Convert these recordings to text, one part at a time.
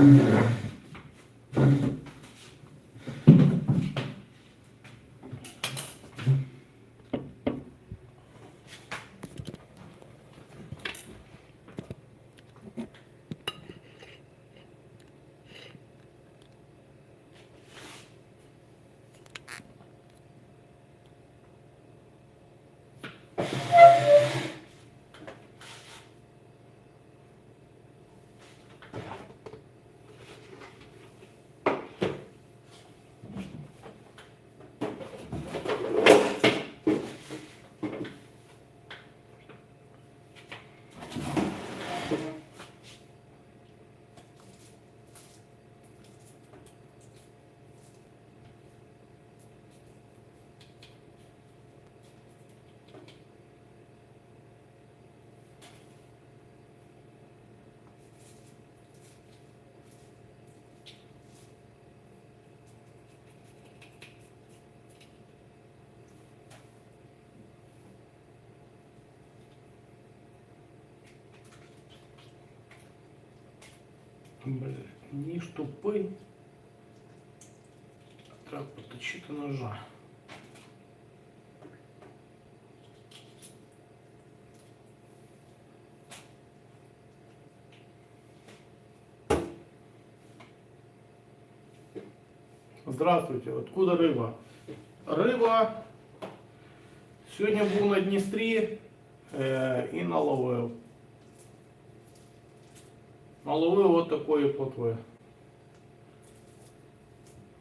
Amen. Блін, ніж тупий. Треба поточити ножа. Здравствуйте, откуда рыба? Риба сьогодні був на Дністрі е, і наловив. Наловив от такої плотви.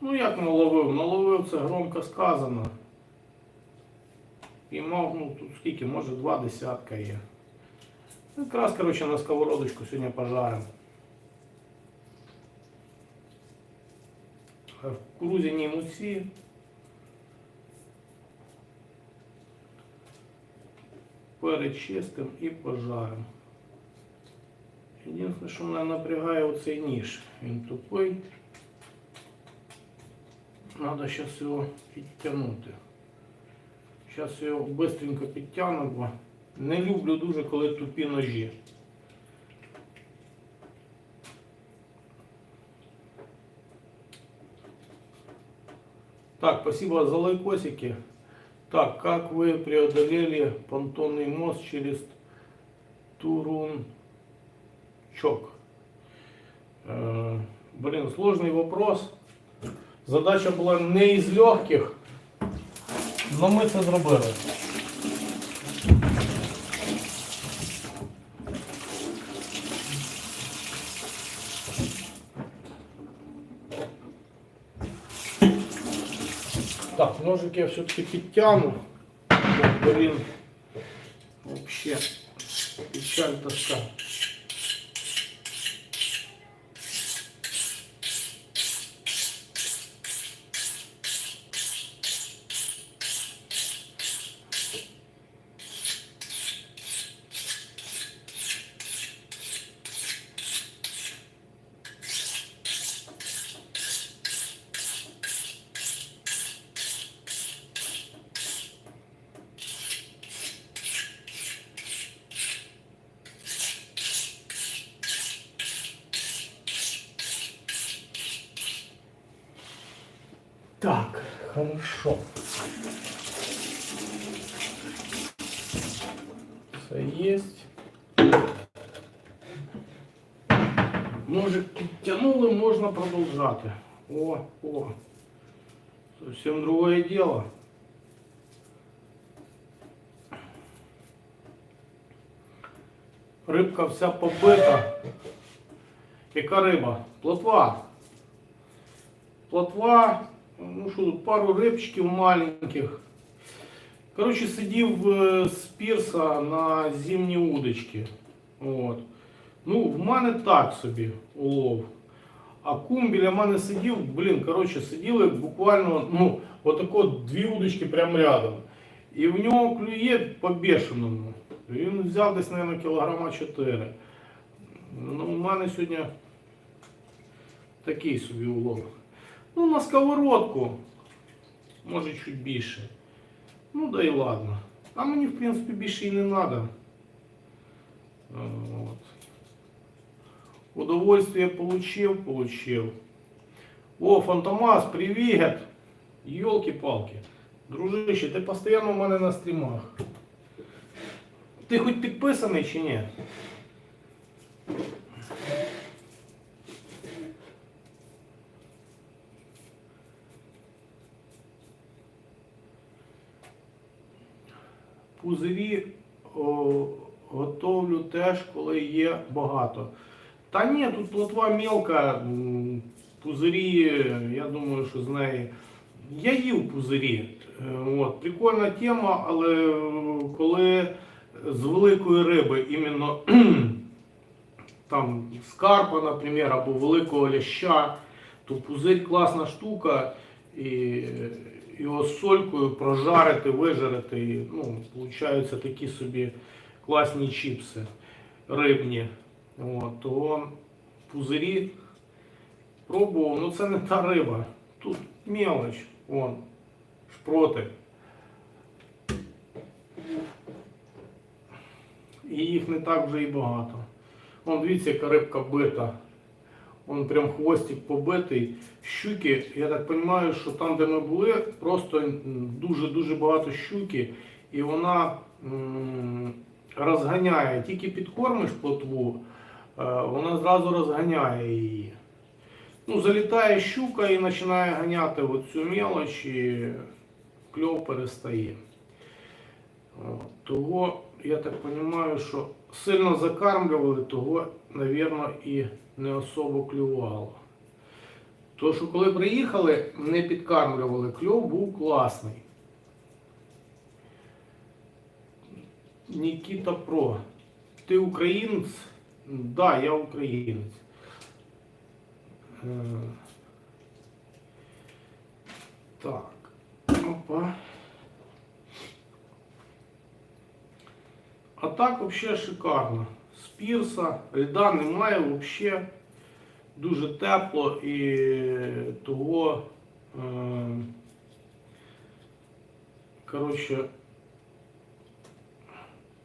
Ну як наловив? Наловив це громко сказано. Піймав, ну тут скільки, може два десятка є. Якраз, коротше, на сковородочку сьогодні пожарим. В кукурузяній муці. Перечистим і пожарим. Єдине, що мене напрягає оцей ніж. Він тупий. Треба зараз його підтягнути. Зараз його швидко підтягну, бо не люблю дуже, коли тупі ножі. Так, спасибо за лайкосики. Так, как вы преодолели понтонный мост через Турунчок? Э, блин, сложный вопрос. Задача була не із легких, але ми це зробили. Так, ножик я все-таки підтягну. Блин, вообще печаль тоска. Хорошо. Все есть. Ножик підтягнули, можна продовжати. О, о. Совсем другое дело. Рибка вся побита. Яка риба? Плотва. Плотва, ну що тут, пару рибчиків маленьких. Коротше, сидів е, з пірса на зимні удочки. От. Ну, в мене так собі улов. А кум біля мене сидів, блін, коротше, сиділи буквально, ну, отако дві удочки прямо рядом. І в нього клює по-бешеному. Він взяв десь, мабуть, кілограма 4. Ну, у мене сьогодні такий собі улов. Ну, на сковородку, може чуть більше. Ну да і ладно. А мені, в принципі, більше і не треба. Вот. Удовольствие получил, получил. О, Фантомас, привет! Йолки-палки. Дружище, ти постійно в мене на стрімах. Ти хоч підписаний чи ні? Пузирі о, готовлю теж, коли є багато. Та ні, тут плотва мелка, м, пузирі, я думаю, що з неї. Я їв пузирі. Е, От, прикольна тема, але е, коли з великої риби, іменно там скарпа, наприклад, або великого ляща, то пузирь класна штука. І його з солькою прожарити, вижарити. І, ну, получаються такі собі класні чіпси рибні. От, то пузирі пробував, ну це не та риба. Тут мелоч, вон, шпроти. І їх не так вже і багато. Вон, дивіться, яка рибка бита. Вон прям хвостик побитий. Щуки, я так розумію, що там, де ми були, просто дуже-дуже багато щуки, і вона розганяє. Тільки підкормиш плотву, е, вона зразу розганяє її. Ну, залітає щука і починає ганяти оцю мелоч, і кльов перестає. Того, я так розумію, що сильно закармлювали, того, мабуть, і не особо клювало. То, що коли приїхали, не підкармлювали, кльов був класний. Нікіта Про. Ти українець? Да, я українець. Е, Так. Опа. А так взагалі шикарно. Пірса, льда немає взагалі. Дуже тепло і того. Е, коротше,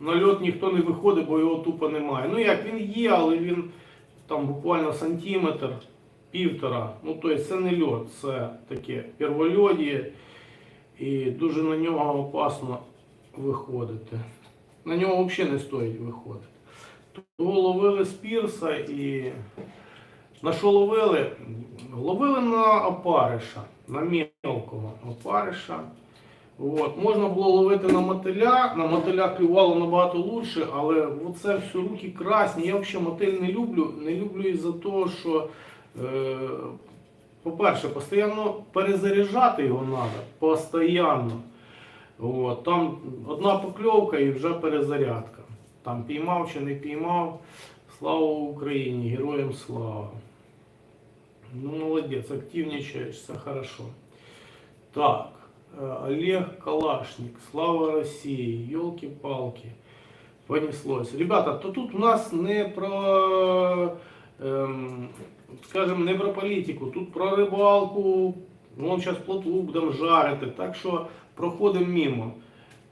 на льот ніхто не виходить, бо його тупо немає. Ну як він є, але він там буквально сантиметр, півтора. Ну тобто це не льот, це таке первольодіє і дуже на нього опасно виходити. На нього взагалі не стоїть виходити. Того ловили з пірса і на що ловили? Ловили на опариша, на мілкого опариша. От. Можна було ловити на мотиля, на мотиля клювало набагато лучше, але оце все руки красні. Я взагалі мотиль не люблю. Не люблю із-за того, що, е, по-перше, постійно перезаряджати його треба. Постоянно. От. Там одна покльовка і вже перезарядка. Там піймав чи не піймав. Слава Україні, героям слава. Ну, молодец, активничаешь, все хорошо. Так, э, Олег Калашник, слава России, елки-палки, понеслось. Ребята, то тут у нас не про, ем, скажем, не про політику, тут про рибалку, вон зараз плотву будемо жарити, так що проходимо мимо.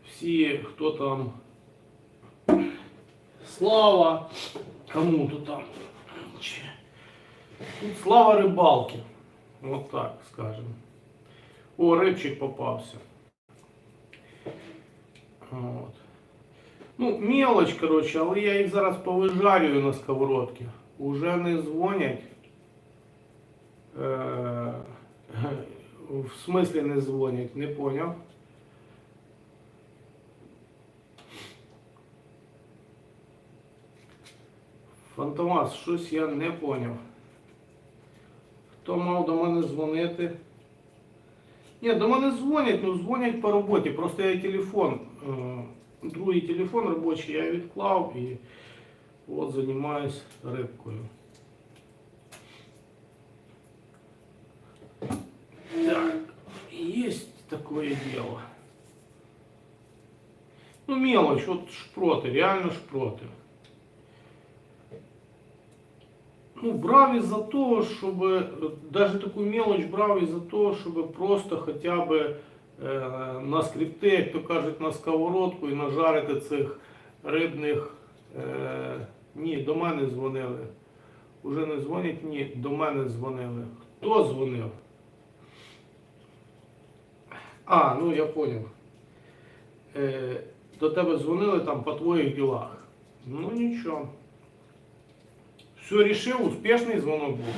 Всі, хто там, слава, кому то там. Тут слава рибалки. Вот так скажем. О, рибчик попався. От. Ну, мелоч, коротше, але я їх зараз повижарюю на сковородці. Уже не дзвонять. Е, в смислі не дзвонять, не поняв. Фантомас, щось я не поняв. Хто мав до мене дзвонити? Ні, до мене дзвонять, ну дзвонять по роботі. Просто я телефон, е, другий телефон робочий я відклав і от займаюсь рибкою. Так, есть такое дело. Ну мелочь, вот шпроты, реально шпроты. Ну, брав із-за того, щоб навіть таку мелочь брав із-за того, щоб просто хоча б е, на скрипти, як то кажуть, на сковородку і нажарити цих рибних. Е, ні, до мене дзвонили. Уже не дзвонять, ні, до мене дзвонили. Хто дзвонив? А, ну я понял. Е, до тебе дзвонили там по твоїх ділах. Ну нічого. Все рішив, успішний дзвонок був.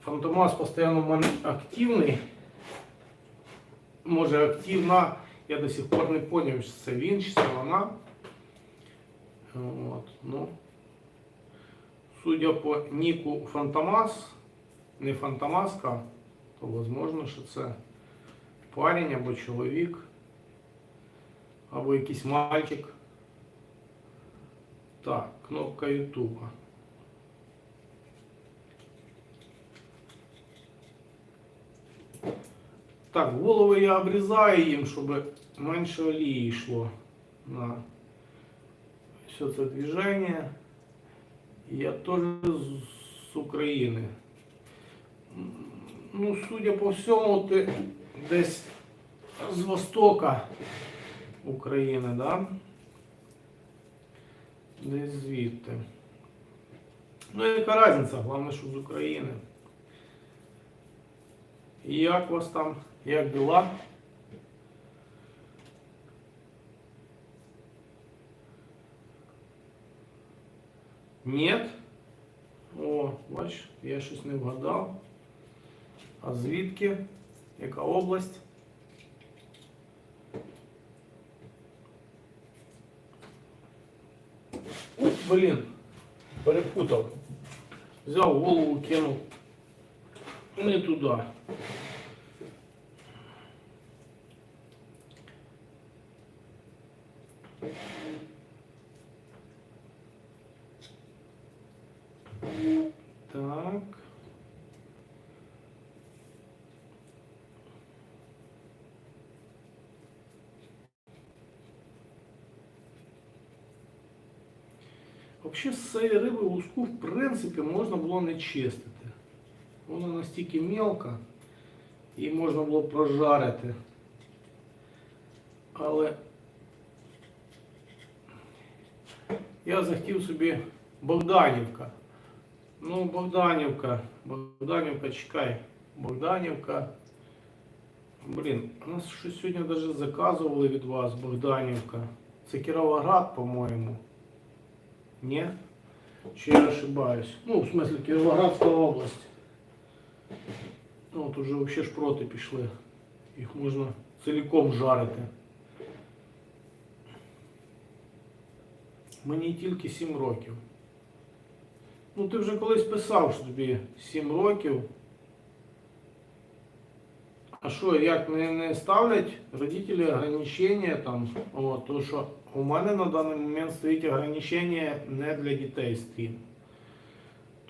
Фантомас постійно в активний. Може активна. Я до сих пор не зрозумів, чи це він, чи це вона. От, ну. Судя по ніку Фантомас, не Фантомаска, то возможно, що це парень або чоловік, або якийсь мальчик. Так, кнопка Ютуба. Так, голови я обрізаю їм, щоб менше олії йшло на все це движення. Я теж з України. Ну, судя по всьому, ти десь з востока України, да? Десь звідти. Ну, яка різниця, головне, що з України. І як вас там, як дела? Нет? О, бач, я щось не вгадав. А звідки? Яка область? Ух, блін, перепутав. Взяв голову, кинув. Не туди. Так. Взагалі з цієї риби луску, в принципі, можна було не чистити. Вона настільки мелка, її можна було прожарити. Але я захотів собі Богданівка. Ну, Богданівка, Богданівка, чекай. Богданівка. Блін, у нас щось сьогодні навіть заказували від вас, Богданівка. Це Кіровоград, по-моєму. Ні? Чи я ошибаюсь? Ну, в смысле, Кіровоградська область. Ну, от уже взагалі шпроти пішли. Їх можна цілком жарити. Мені тільки 7 років. Ну, ти вже колись писав, що тобі 7 років. А що, як не, не ставлять родителі ограничення там? О, то що у мене на даний момент стоїть ограничення не для дітей стрім.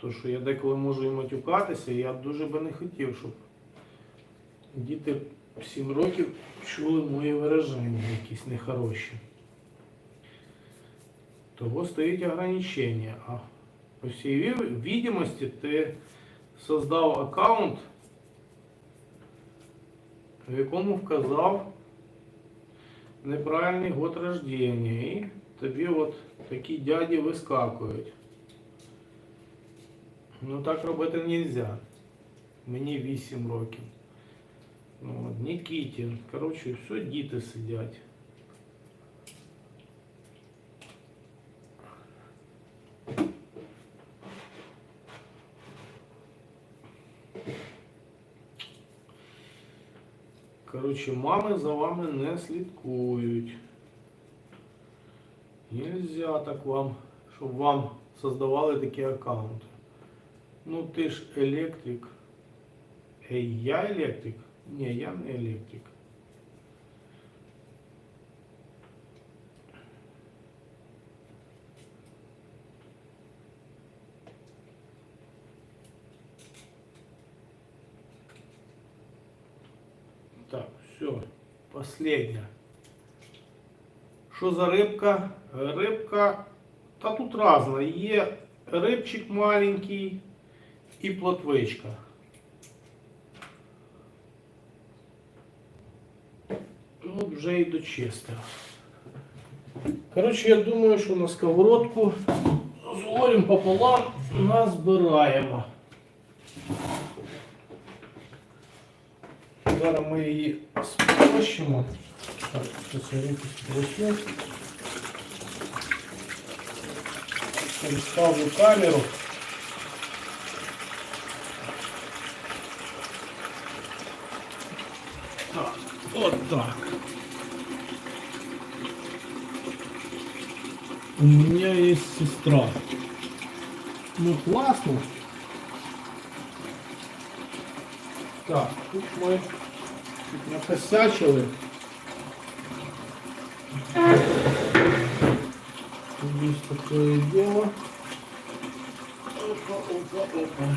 То що я деколи можу і матюкатися, і я дуже би не хотів, щоб діти 7 років чули мої вираження якісь нехороші. Того стоїть ограничення. А по всій ві- відомості ти создав аккаунт, в якому вказав неправильний год рождения. І тобі от такі дяді вискакують. Ну так робити не можна. Мені 8 років. Ну, от, Нікітін. Коротше, все діти сидять. Коротше, мами за вами не слідкують. Нельзя так вам, щоб вам создавали такі аккаунти. Ну ти ж електрик. Ей, я електрик? Ні, я не електрик. все, последня. Що за рибка? Рибка, та тут разна. Є рибчик маленький і плотвичка. От вже і дочистив. Коротше, я думаю, що на сковородку з пополам назбираємо. Зараз ми її спрощимо. Так, зараз я руки спрощу. Ставлю камеру. Так, вот так. У меня есть сестра. Ну классно. Так, тут чуть накосячили. Есть такое дело. Опа, опа, опа.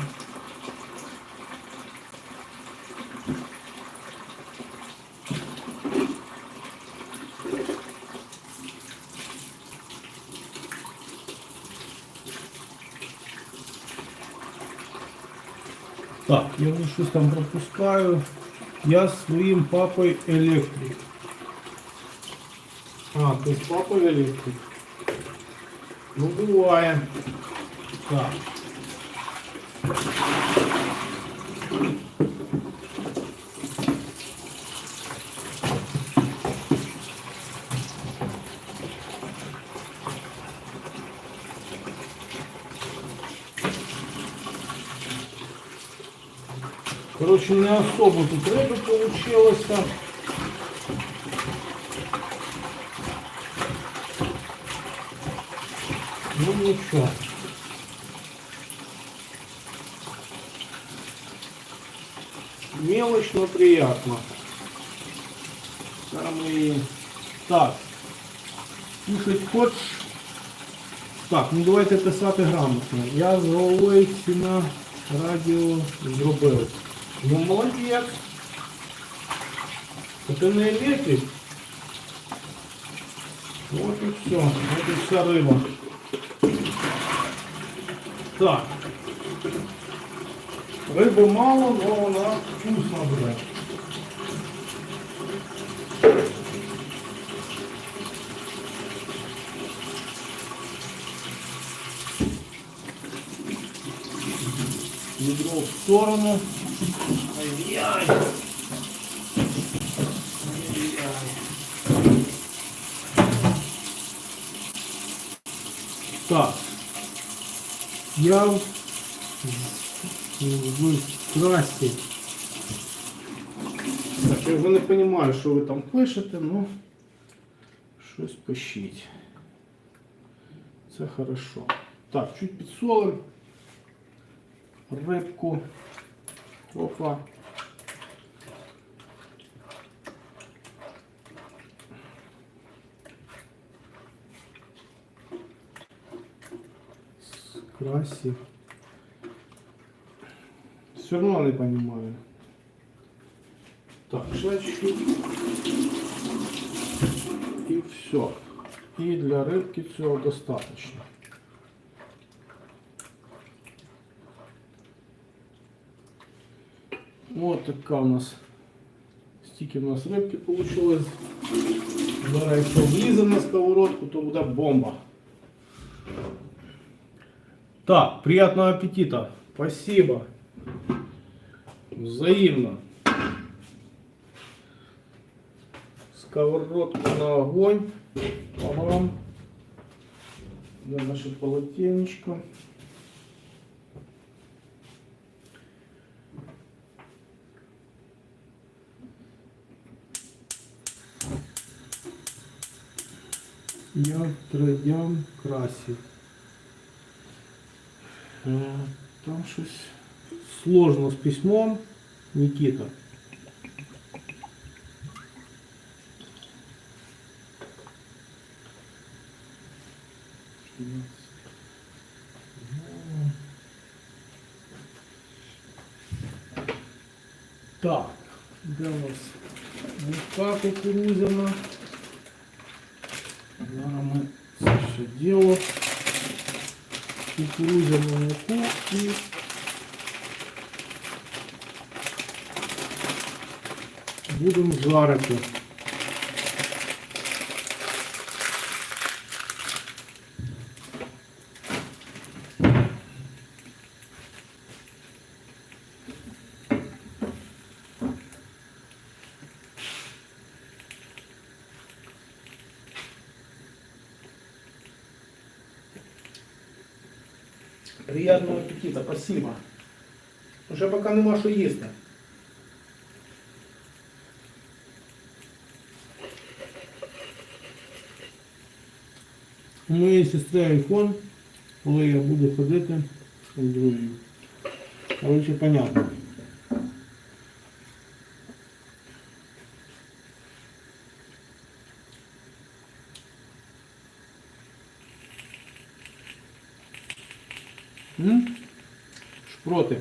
Так, я щось там пропускаю. Я з своїм папою електрик. А, ти з папою електрик. Ну, буває. Так. Короче, не особо тут рыбы получилось. Ну ничего. Мелочь, но приятно. Самый... Так. Кушать хочешь? Так, ну давайте писати грамотно. Я з головою ціна радіо зробив. Ну молодець. Це не електрик. Вот и все. Вот и вся рыба. Так. Рыби мало, но вона вкусна буде. Ведро в сторону. Ай-яй. Так. Я в красі. Так, я вже не розумію, що ви там пишете, ну щось пишіть. Це хорошо. Так, чуть підсолим. Рибку. Опа. Красив. Все равно не понимаю. Так, шачки. И все. И для рыбки цього достаточно. Вот така у нас стільки у нас рибки получилось. Зараз якщо влізе на сковородку, то буде бомба. Так, приятного аппетита. Спасибо. Взаимно. Сковородку на огонь. Погром. Да, наше полотенечко. Я тройдям красив. Е, Там щось сложно з письмом. Никита. Так, де у нас мука кукурузяна. Ми це все діло. Кукурузяну муку і будемо жарити. Спасибо. Уже пока нема що їсти. У моєї сестри айфон, коли я буду ходити з другим. Короче, понятно. М? Шпроти.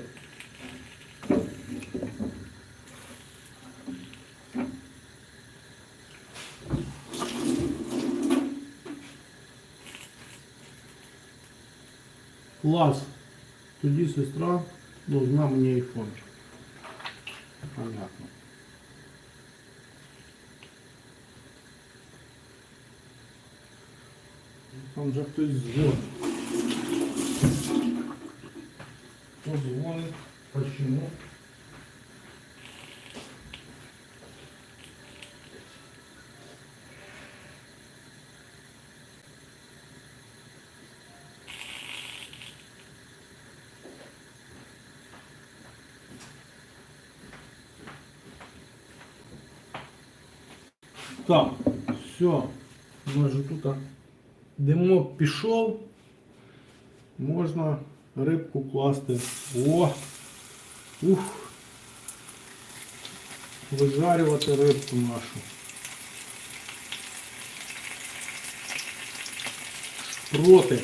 Клас. Тоді сестра должна мне айфон. Понятно. Там же хтось дзвонить. Хто дзвонить? Почему? Так, все. Може тут димок пішов. Можна рибку класти. О! Ух! Вижарювати рибку нашу. Проти.